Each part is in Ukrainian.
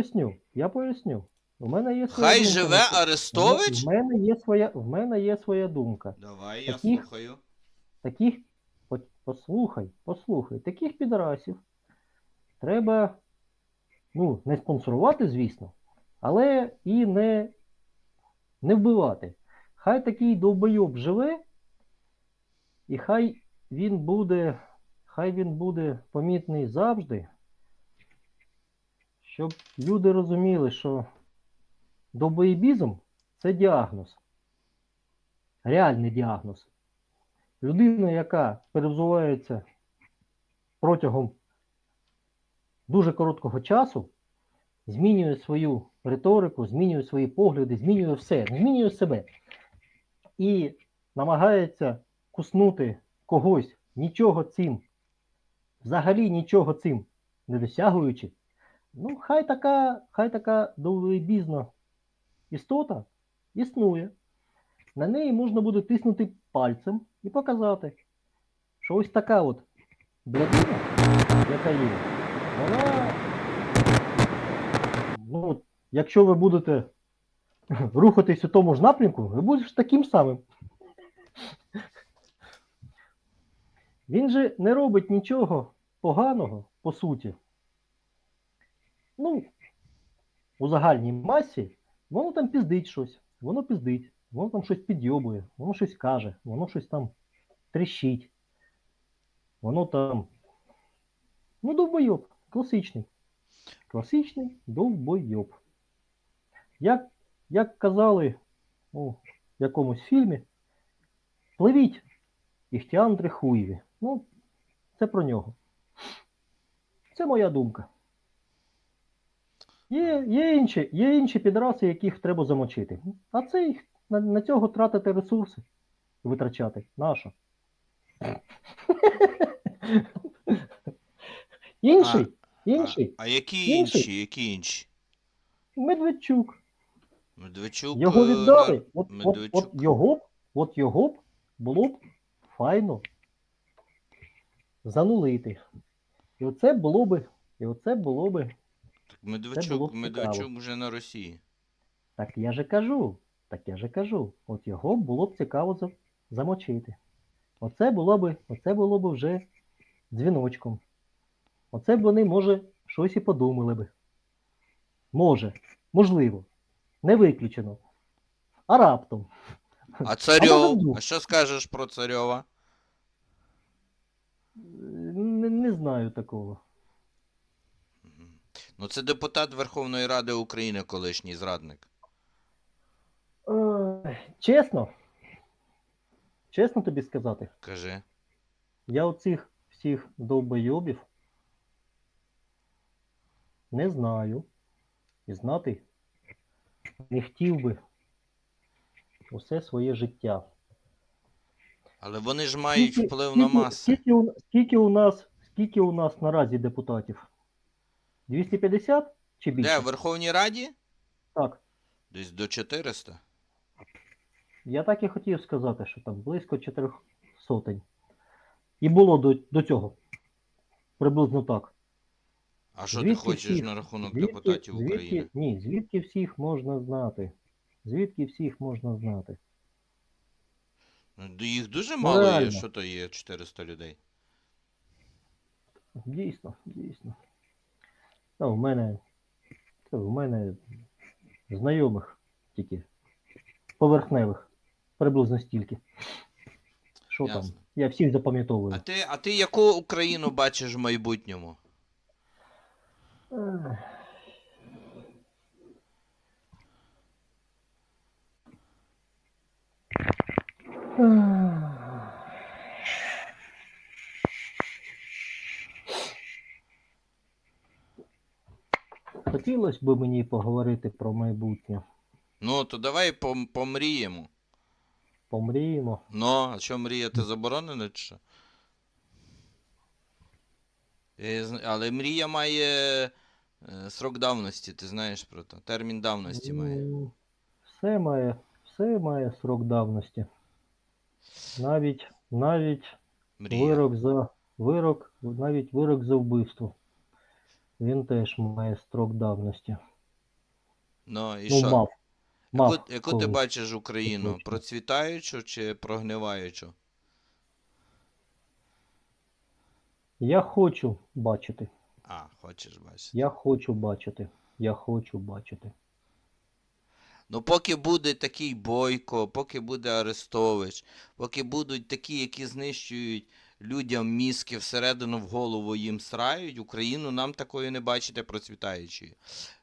поясню. Я поясню. У мене є своя Хай думка живе. Арестович? В мене є своя, в мене є своя думка. Давай, я Таких- слухаю. Таких, по- послухай, послухай, таких підрасів треба, ну, не спонсорувати, звісно, але і не, не вбивати. Хай такий довбойоб живе, і хай він буде, хай він буде помітний завжди, щоб люди розуміли, що довбоєбізм це діагноз. Реальний діагноз. Людина, яка перевзувається протягом дуже короткого часу, змінює свою риторику, змінює свої погляди, змінює все, змінює себе і намагається куснути когось, нічого цим, взагалі нічого цим не досягуючи, ну, хай така, хай така довбізна істота існує. На неї можна буде тиснути пальцем і показати, що ось така от блядина, яка є, вона, ну, якщо ви будете рухатись у тому ж напрямку, ви будете таким самим. Він же не робить нічого поганого, по суті. Ну, у загальній масі воно там піздить щось, воно піздить, воно там щось підйобує, воно щось каже, воно щось там тріщить. Воно там. Ну, довбойоб, класичний. Класичний довбойоб. Як, як казали у якомусь фільмі, пливіть іхтіандри хуєві. Ну, це про нього. Це моя думка. Є, є, інші, є інші підраси, яких треба замочити. А це їх на, на цього тратити ресурси, витрачати. Нащо? інший, інший, А, а які Інший. інші? Які інші? Медведчук. Медведчук. Його е, віддали. на- От, от, от його б, от його б було б файно занулити. І оце було би, і оце було би. Так Медведчук, Медведчук вже на Росії. Так я же кажу. Так я же кажу. От його було б цікаво замочити. Оце було би, оце було б вже дзвіночком. Оце б вони, може, щось і подумали би. Може, можливо. Не виключено. А раптом. А царьов? А що скажеш про царьова? Не, не знаю такого. Ну, це депутат Верховної Ради України, колишній зрадник. Е, чесно. Чесно тобі сказати, Кажи. я оцих всіх довбойобів не знаю. І знати не хотів би усе своє життя. Але вони ж мають Скільки- вплив на скільки- маси. Скільки, у- скільки, у нас, скільки у нас наразі депутатів? 250 чи більше? Де, в Верховній Раді? Так. Десь до 400. Я так і хотів сказати, що там близько 4 сотень. І було до, до цього. Приблизно так. А що ти хочеш всіх? на рахунок Звідки, депутатів звідки, України? ні, звідки всіх можна знати? Звідки всіх можна знати? Ну, Їх дуже Ну, мало є, що то є 400 людей. Дійсно, дійсно. Та в мене, та в мене знайомих тільки поверхневих, приблизно стільки. Що там? Я всіх А ти, а ти яку Україну бачиш в майбутньому? Ех. Ех. Хотілося б мені поговорити про майбутнє. Ну, то давай пом- помріємо. Помріємо. Ну, а що мріяти заборонено чи що? Але мрія має е, срок давності, ти знаєш про то. Термін давності має. Ну, Все має, все має срок давності. Навіть, навіть Мрія. вирок за вирок, навіть вирок за вбивство. Він теж має строк давності. Ну і ну, що? мав. Мав Яку, яку ти колись. бачиш Україну? точно. Процвітаючу чи прогниваючу? Я хочу бачити. А, хочеш бачити. Я хочу бачити. Я хочу бачити. Ну, поки буде такий Бойко, поки буде Арестович, поки будуть такі, які знищують людям мізки всередину в голову їм срають, Україну нам такою не бачите процвітаючою.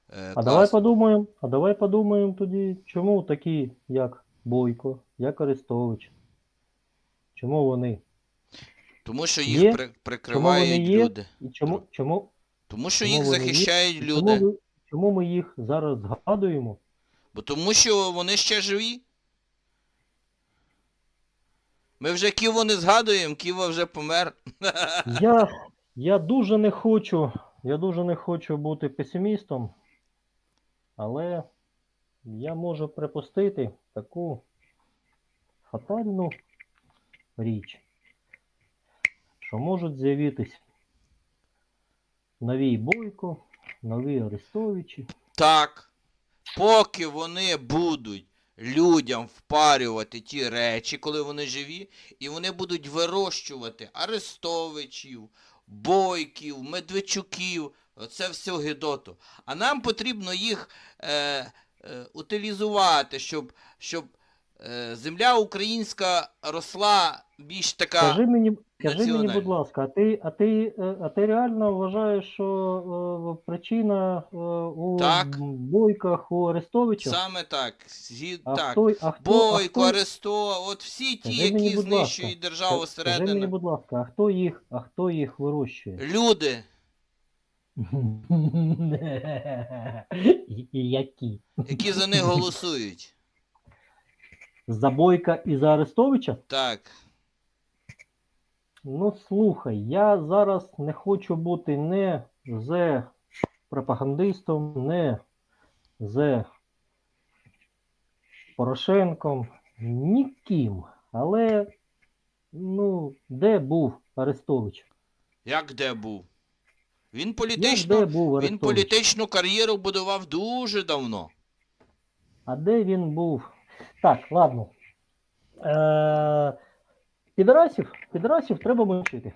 Е, А давай подумаємо, а давай подумаємо тоді, чому такі, як Бойко, як Арестович, чому вони? Тому що їх Є? при- прикривають вони є? люди. І чому, чому, Тому що Чому їх вони є? захищають люди. чому, чому ми їх зараз згадуємо? Бо тому що вони ще живі. Ми вже Ківу не згадуємо, Ківа вже помер. Я, я дуже не хочу, я дуже не хочу бути песимістом, але я можу припустити таку фатальну річ, що можуть з'явитись нові Бойко, нові Арестовичі. Так, поки вони будуть людям впарювати ті речі, коли вони живі, і вони будуть вирощувати Арестовичів, Бойків, Медведчуків, це все гидоту. А нам потрібно їх е, е, утилізувати, щоб, щоб е, земля українська росла більш така. Скажи мені, скажи мені, будь ласка, а ти, а ти, е, а ти реально вважаєш, що е, причина е, у Так. Бойках, у Арестовичах? Саме так. Згід... А так. хто, а хто, Бойко, хто, Аресто, от всі ті, Скажи мені, які будь ласка, знищують державу Ска- Скажи мені, всередину. будь ласка, а хто їх, а хто їх вирощує? Люди. І- І які? які за них голосують. За Бойка і за Арестовича? Так. Ну слухай, я зараз не хочу бути не з пропагандистом, не з Порошенком, ніким. Але ну, де був Арестович? Як де був? Він Як політично, де був він Арестович? політичну кар'єру будував дуже давно. А де він був? Так, ладно. Е, підарасів, підарасів треба мочити.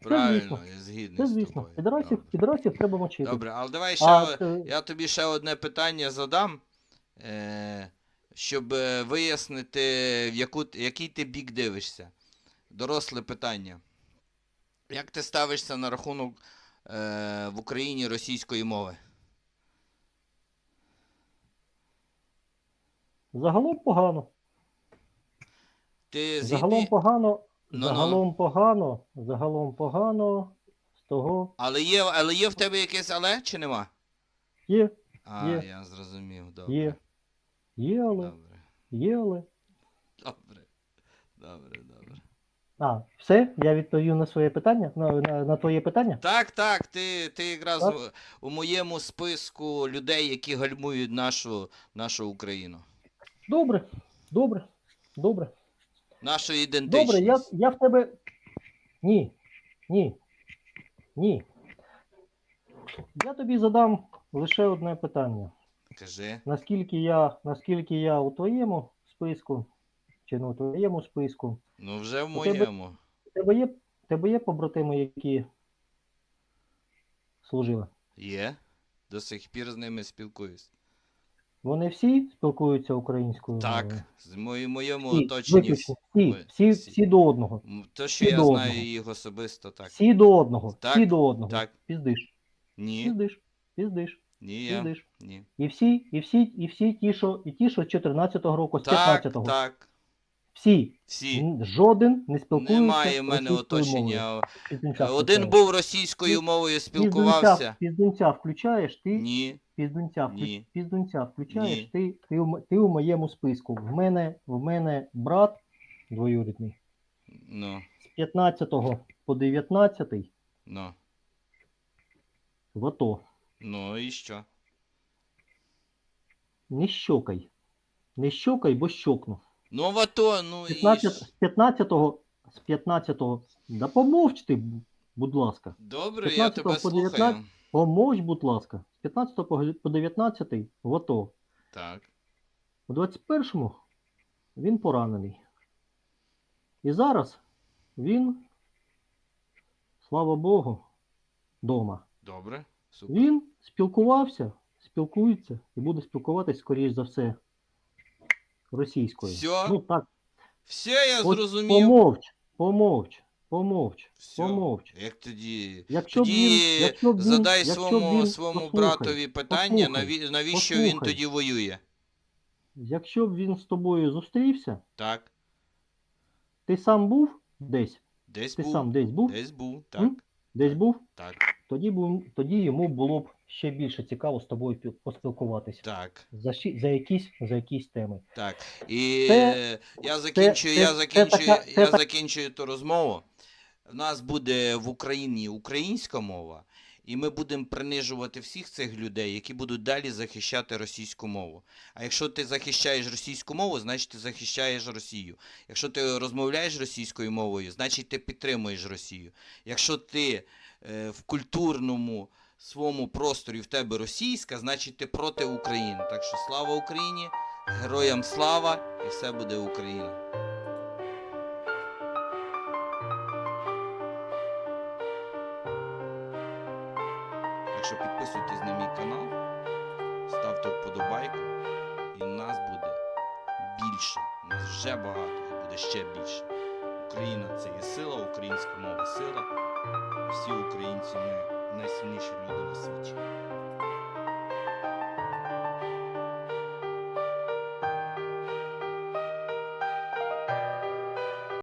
Правильно, я згідний Це звісно. Підарасів, підарасів треба мочити. Добре, але давай ще, А, я тобі ще одне питання задам, е, щоб е, вияснити, в яку, який ти бік дивишся. Доросле питання. Як ти ставишся на рахунок е, в Україні російської мови? загалом погано. Ти Загалом погано, Ну-ну. загалом погано, загалом погано. З того Але є, але є в тебе якесь але чи нема? є, А, Є. я зрозумів. Добре. є, є, але, Добре. є, але. Добре. Добре, добре. А, все, я відповів на своє питання, на, на, на твоє питання. Так, так, ти, ти якраз Так. у- у моєму списку людей, які гальмують нашу, нашу Україну. Добре, добре, добре. Нашу ідентичність. Добре, я, я в тебе. Ні. Ні. Ні. Я тобі задам лише одне питання. Кажи. Наскільки я, наскільки я у твоєму списку, чи не у твоєму списку, Ну вже в У тебе- моєму. у тебе є, у тебе є побратими, які служили? Є. До сих пір з ними спілкуюсь. Вони всі спілкуються українською Так, мовою? з в моєму Всі, оточенні. всі- всі, всі, всі. до одного. То, що всі я знаю одного. їх особисто, так. Всі до одного. Так, Всі до одного. так. Піздиш. Ні, Піздиш. Піздиш. ні, я. Піздиш. Ні. І всі, і всі, і всі ті, що, і ті, що з 14-го року, з Так, 15-го. так. Всі. Всі. Жоден не спілкується Немає в мене оточення. Один був російською мовою, спілкувався. Піздунця, включаєш, ти Ні. піздунця, Ні. піздунця включаєш, Ні. ти, ти, у, ти у моєму списку. В мене, в мене брат двоюрідний Ну, з 15 по 19 ну. в АТО. Ну і що? Не щокай. Не щокай, бо щокну. Ну, в АТО, ну і 15, ж. з 15, з 15, да помовч ти, будь ласка. Добре, я 15 тебе по слухаю. Помовч, будь ласка, з 15 по по 19 в АТО. Так. У 21-му він поранений. І зараз він, слава Богу, вдома. Добре. Супер. Він спілкувався, спілкується і буде спілкуватись, скоріш за все, російською. Всьо? Ну так, Все, я от зрозумів. помовч, помовч, помовч, Все. помовч. Як тоді. Якщо б Тоді він, якщо б він, задай якщо б своєму, він, своєму послухай, братові питання, послухай, наві- навіщо він послухай. тоді воює? Якщо б він з тобою зустрівся, Так. ти сам був десь, Десь ти був. сам десь був, Десь був. Так. М? десь був, Так. тоді, бу- тоді йому було б ще більше цікаво з тобою пі- поспілкуватись. Так. За, за, якісь, за якісь теми. Так. І Це- я закінчую, це- я закінчую, така- це я так- закінчую ту розмову. У нас буде в Україні українська мова, і ми будемо принижувати всіх цих людей, які будуть далі захищати російську мову. А якщо ти захищаєш російську мову, значить ти захищаєш Росію. Якщо ти розмовляєш російською мовою, значить ти підтримуєш Росію. Якщо ти е, в культурному своєму просторі в тебе російська, значить ти проти України. Так що слава Україні, героям слава, і все буде Україна. Так що підписуйтесь на мій канал, ставте вподобайку, і нас буде більше. Нас вже багато, і буде ще більше. Україна це є сила, українська мова сила. Всі українці ми найсильніші люди на світі.